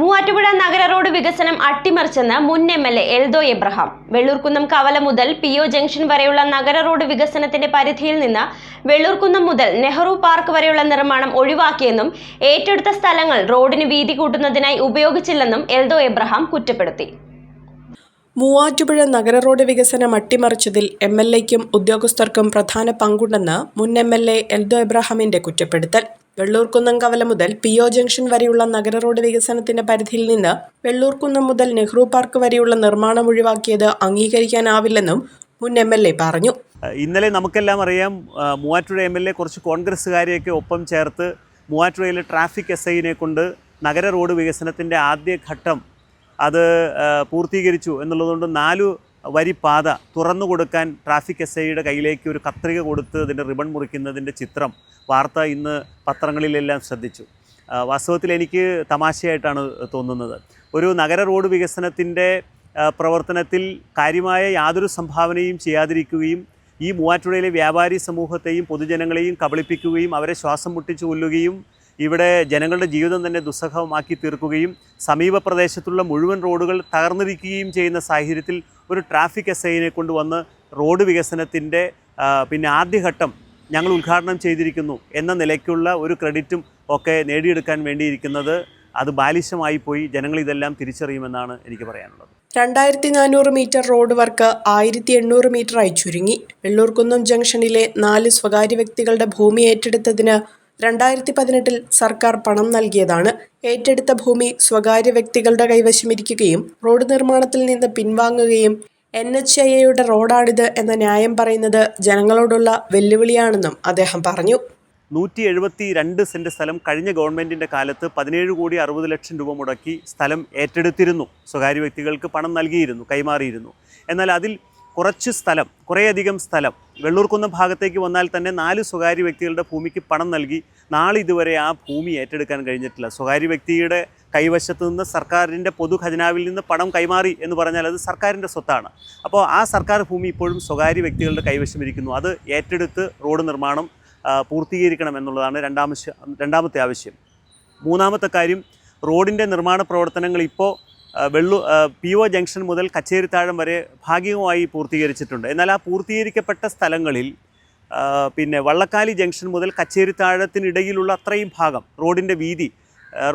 മൂവാറ്റുപുഴ നഗര റോഡ് വികസനം അട്ടിമറിച്ചെന്ന് മുൻ M L A Eldho Abraham. Vellurkunnam കവല മുതൽ പി ഒ ജംഗ്ഷൻ വരെയുള്ള നഗര റോഡ് വികസനത്തിന്റെ പരിധിയിൽ നിന്ന് വെള്ളൂർക്കുന്നം മുതൽ നെഹ്റു പാർക്ക് വരെയുള്ള നിർമ്മാണം ഒഴിവാക്കിയെന്നും ഏറ്റെടുത്ത സ്ഥലങ്ങൾ റോഡിന് വീതി കൂട്ടുന്നതിനായി ഉപയോഗിച്ചില്ലെന്നും എൽദോ എബ്രഹാം കുറ്റപ്പെടുത്തി. മൂവാറ്റുപുഴ നഗര റോഡ് വികസനം അട്ടിമറിച്ചതിൽ എം എൽ എക്കും ഉദ്യോഗസ്ഥർക്കും പ്രധാന പങ്കുണ്ടെന്ന് മുൻ എം എൽ എ എൽദോ എബ്രഹാമിന്റെ കുറ്റപ്പെടുത്തൽ. വെള്ളൂർക്കുന്നം കവല മുതൽ പി ഒ ജംഗ്ഷൻ വരെയുള്ള നഗര റോഡ് വികസനത്തിന്റെ പരിധിയിൽ നിന്ന് വെള്ളൂർക്കുന്നം മുതൽ നെഹ്റു പാർക്ക് വരെയുള്ള നിർമ്മാണം ഒഴിവാക്കിയത് അംഗീകരിക്കാനാവില്ലെന്നും മുൻ എം എൽ എ പറഞ്ഞു. ഇന്നലെ നമുക്കെല്ലാം അറിയാം മൂവാറ്റുപുഴ എം എൽ എ കുറച്ച് കോൺഗ്രസ്സുകാരെയൊക്കെ ഒപ്പം ചേർത്ത് മൂവാറ്റുപുഴയിലെ ട്രാഫിക് എസ് ഐനെ കൊണ്ട് നഗര റോഡ് വികസനത്തിന്റെ ആദ്യഘട്ടം അത് പൂർത്തീകരിച്ചു എന്നുള്ളതുകൊണ്ട് നാലു വരി പാത തുറന്നു കൊടുക്കാൻ ട്രാഫിക് എസ് ഐയുടെ കയ്യിലേക്ക് ഒരു കത്രിക കൊടുത്ത് അതിന്റെ റിബൺ മുറിക്കുന്നതിന്റെ ചിത്രം വാർത്ത ഇന്ന് പത്രങ്ങളിലെല്ലാം ശ്രദ്ധിച്ചു. വാസ്തവത്തിൽ എനിക്ക് തമാശയായിട്ടാണ് തോന്നുന്നത്. ഒരു നഗര റോഡ് വികസനത്തിന്റെ പ്രവർത്തനത്തിൽ കാര്യമായ യാതൊരു സംഭാവനയും ചെയ്യാതിരിക്കുകയും ഈ മൂവാറ്റുപുഴയിലെ വ്യാപാരി സമൂഹത്തെയും പൊതുജനങ്ങളെയും കബളിപ്പിക്കുകയും അവരെ ശ്വാസം മുട്ടിച്ചു കൊല്ലുകയും ഇവിടെ ജനങ്ങളുടെ ജീവിതം തന്നെ ദുസ്സഹമാക്കി തീർക്കുകയും സമീപ പ്രദേശത്തുള്ള മുഴുവൻ റോഡുകൾ തകർന്നിരിക്കുകയും ചെയ്യുന്ന സാഹചര്യത്തിൽ ഒരു ട്രാഫിക് എസ് ഐനെ കൊണ്ടുവന്ന് റോഡ് വികസനത്തിന്റെ പിന്നെ ആദ്യഘട്ടം ഞങ്ങൾ ഉദ്ഘാടനം ചെയ്തിരിക്കുന്നു എന്ന നിലയ്ക്കുള്ള ഒരു ക്രെഡിറ്റും ഒക്കെ നേടിയെടുക്കാൻ വേണ്ടിയിരിക്കുന്നത് അത് ബാലിശമായി പോയി ജനങ്ങൾ ഇതെല്ലാം തിരിച്ചറിയുമെന്നാണ് എനിക്ക് പറയാനുള്ളത്. രണ്ടായിരത്തി നാനൂറ് മീറ്റർ റോഡ് വർക്ക് ആയിരത്തി എണ്ണൂറ് മീറ്ററായി ചുരുങ്ങി. വെള്ളൂർക്കുന്നം ജംഗ്ഷനിലെ നാല് സ്വകാര്യ വ്യക്തികളുടെ ഭൂമി ഏറ്റെടുത്തതിന് രണ്ടായിരത്തി പതിനെട്ടിൽ സർക്കാർ പണം നൽകിയതാണ്. ഏറ്റെടുത്ത ഭൂമി സ്വകാര്യ വ്യക്തികളുടെ കൈവശമിരിക്കുകയും റോഡ് നിർമ്മാണത്തിൽ നിന്ന് പിൻവാങ്ങുകയും എൻ എച്ച് ഐ എയുടെ റോഡാണിത് എന്ന ന്യായം പറയുന്നത് ജനങ്ങളോടുള്ള വെല്ലുവിളിയാണെന്നും അദ്ദേഹം പറഞ്ഞു. നൂറ്റി എഴുപത്തി രണ്ട് സെന്റ് സ്ഥലം കഴിഞ്ഞ ഗവൺമെന്റിന്റെ കാലത്ത് പതിനേഴ് കോടി അറുപത് ലക്ഷം രൂപ മുടക്കി സ്ഥലം ഏറ്റെടുത്തിരുന്നു. സ്വകാര്യ വ്യക്തികൾക്ക് പണം നൽകിയിരുന്നു കൈമാറിയിരുന്നു. എന്നാൽ അതിൽ കുറച്ച് സ്ഥലം കുറേയധികം സ്ഥലം വെള്ളൂർക്കുന്ന ഭാഗത്തേക്ക് വന്നാൽ തന്നെ നാല് സ്വകാര്യ വ്യക്തികളുടെ ഭൂമിക്ക് പണം നൽകി നാളെ ഇതുവരെ ആ ഭൂമി ഏറ്റെടുക്കാൻ കഴിഞ്ഞിട്ടില്ല. സ്വകാര്യ വ്യക്തിയുടെ കൈവശത്ത് നിന്ന് സർക്കാരിന്റെ പൊതു ഖജനാവിൽ നിന്ന് പണം കൈമാറി എന്ന് പറഞ്ഞാൽ അത് സർക്കാരിന്റെ സ്വത്താണ്. അപ്പോൾ ആ സർക്കാർ ഭൂമി ഇപ്പോഴും സ്വകാര്യ വ്യക്തികളുടെ കൈവശം ഇരിക്കുന്നു. അത് ഏറ്റെടുത്ത് റോഡ് നിർമ്മാണം പൂർത്തീകരിക്കണം എന്നുള്ളതാണ് രണ്ടാമശ്യ രണ്ടാമത്തെ ആവശ്യം. മൂന്നാമത്തെ കാര്യം റോഡിന്റെ നിർമ്മാണ പ്രവർത്തനങ്ങൾ ഇപ്പോൾ വെള്ളു പി ഒ ജംഗ്ഷൻ മുതൽ കച്ചേരിത്താഴം വരെ ഭാഗികമായി പൂർത്തീകരിച്ചിട്ടുണ്ട്. എന്നാൽ ആ പൂർത്തീകരിക്കപ്പെട്ട സ്ഥലങ്ങളിൽ പിന്നെ വള്ളക്കാലി ജംഗ്ഷൻ മുതൽ കച്ചേരിത്താഴത്തിനിടയിലുള്ള അത്രയും ഭാഗം റോഡിന്റെ വീതി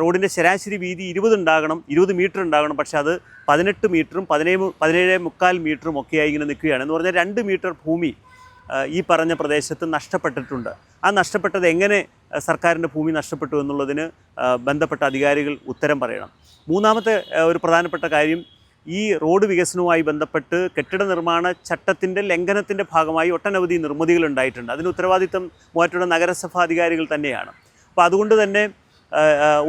റോഡിന്റെ ശരാശരി വീതി ഇരുപത് ഉണ്ടാകണം ഇരുപത് മീറ്റർ ഉണ്ടാകണം പക്ഷേ അത് പതിനെട്ട് മീറ്ററും പതിനേഴ് പതിനേഴ് മുക്കാൽ മീറ്ററും ഒക്കെയായി ഇങ്ങനെ നിൽക്കുകയാണ്. എന്ന് പറഞ്ഞാൽ രണ്ട് മീറ്റർ ഭൂമി ഈ പറഞ്ഞ പ്രദേശത്ത് നഷ്ടപ്പെട്ടിട്ടുണ്ട്. ആ നഷ്ടപ്പെട്ടത് എങ്ങനെ സർക്കാരിന്റെ ഭൂമി നഷ്ടപ്പെട്ടു എന്നുള്ളതിന് ബന്ധപ്പെട്ട അധികാരികൾ ഉത്തരം പറയണം. മൂന്നാമത്തെ ഒരു പ്രധാനപ്പെട്ട കാര്യം ഈ റോഡ് വികസനവുമായി ബന്ധപ്പെട്ട് കെട്ടിട നിർമ്മാണ ചട്ടത്തിന്റെ ലംഘനത്തിന്റെ ഭാഗമായി ഒട്ടനവധി നിർമ്മിതികൾ ഉണ്ടായിട്ടുണ്ട്. അതിന് ഉത്തരവാദിത്തം മൂവാറ്റുപുഴ നഗരസഭാ അധികാരികൾ തന്നെയാണ്. അപ്പോൾ അതുകൊണ്ട് തന്നെ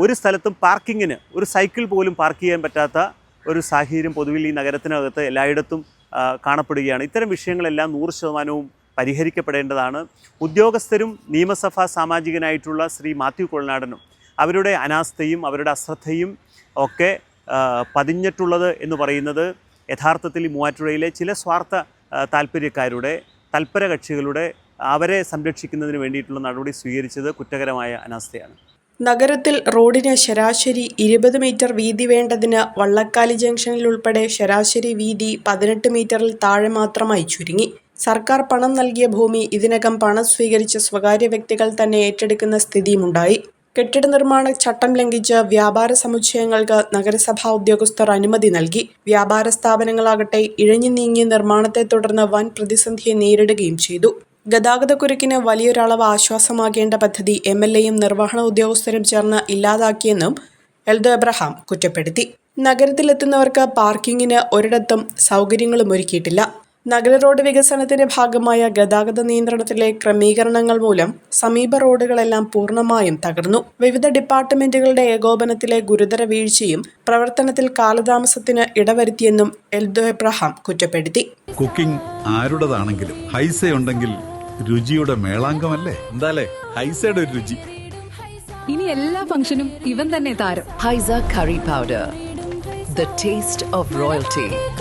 ഒരു സ്ഥലത്തും പാർക്കിങ്ങിന് ഒരു സൈക്കിൾ പോലും പാർക്ക് ചെയ്യാൻ പറ്റാത്ത ഒരു സാഹചര്യം പൊതുവിൽ ഈ നഗരത്തിനകത്ത് എല്ലായിടത്തും കാണപ്പെടുകയാണ്. ഇത്തരം വിഷയങ്ങളെല്ലാം നൂറ് ശതമാനവും പരിഹരിക്കപ്പെടേണ്ടതാണ്. ഉദ്യോഗസ്ഥരും നിയമസഭാ സാമാജികനായിട്ടുള്ള ശ്രീ മാത്യു കൊളനാടനും അവരുടെ അനാസ്ഥയും അവരുടെ അശ്രദ്ധയും ഒക്കെ പതിഞ്ഞിട്ടുള്ളത് എന്ന് പറയുന്നത് യഥാർത്ഥത്തിൽ മൂവാറ്റുപുഴയിലെ ചില സ്വാർത്ഥ താല്പര്യക്കാരുടെ തൽപര കക്ഷികളുടെ അവരെ സംരക്ഷിക്കുന്നതിന് വേണ്ടിയിട്ടുള്ള നടപടി സ്വീകരിച്ചത് കുറ്റകരമായ അനാസ്ഥയാണ്. നഗരത്തിൽ റോഡിന് ശരാശരി ഇരുപത് മീറ്റർ വീതി വേണ്ടതിന് വള്ളക്കാലി ജംഗ്ഷനിൽ ഉൾപ്പെടെ ശരാശരി വീതി പതിനെട്ട് മീറ്ററിൽ താഴെ മാത്രമായി ചുരുങ്ങി. സർക്കാർ പണം നൽകിയ ഭൂമി ഇതിനകം പണം സ്വീകരിച്ച സ്വകാര്യ വ്യക്തികൾ തന്നെ ഏറ്റെടുക്കുന്ന സ്ഥിതിയുമുണ്ടായി. കെട്ടിട നിർമ്മാണ ചട്ടം ലംഘിച്ച് വ്യാപാര സമുച്ചയങ്ങൾക്ക് നഗരസഭാ ഉദ്യോഗസ്ഥർ അനുമതി നൽകി. വ്യാപാര സ്ഥാപനങ്ങളാകട്ടെ ഇഴഞ്ഞു നീങ്ങിയ നിർമ്മാണത്തെ തുടർന്ന് വൻ പ്രതിസന്ധിയെ നേരിടുകയും ചെയ്തു. ഗതാഗതക്കുരുക്കിന് വലിയൊരളവ് ആശ്വാസമാകേണ്ട പദ്ധതി എം എൽ എയും നിർവഹണ ഉദ്യോഗസ്ഥരും ചേർന്ന് ഇല്ലാതാക്കിയെന്നും എൽദോ എബ്രഹാം കുറ്റപ്പെടുത്തി. നഗരത്തിലെത്തുന്നവർക്ക് പാർക്കിങ്ങിന് ഒരിടത്തും സൗകര്യങ്ങളും ഒരുക്കിയിട്ടില്ല. നഗര റോഡ് വികസനത്തിന്റെ ഭാഗമായ ഗതാഗത നിയന്ത്രണത്തിലെ ക്രമീകരണങ്ങൾ മൂലം സമീപ റോഡുകളെല്ലാം പൂർണമായും തകർന്നു. വിവിധ ഡിപ്പാർട്ട്മെന്റുകളുടെ ഏകോപനത്തിലെ ഗുരുതര വീഴ്ചയും പ്രവർത്തനത്തിൽ കാലതാമസത്തിന് ഇടവരുത്തിയെന്നും എൽദോ എബ്രഹാം കുറ്റപ്പെടുത്തി. കുക്കിംഗ് ആരുടേതാണെങ്കിലും ഹൈസ ഉണ്ടെങ്കിൽ രുചിയുടെ മേളാങ്കമല്ലേ? എന്താലേ? ഹൈസയുടെ ഒരു രുചി. ഇനി എല്ലാ ഫംഗ്ഷനും ഇവൻ തന്നെ താരം. Haisa curry powder the taste of royalty.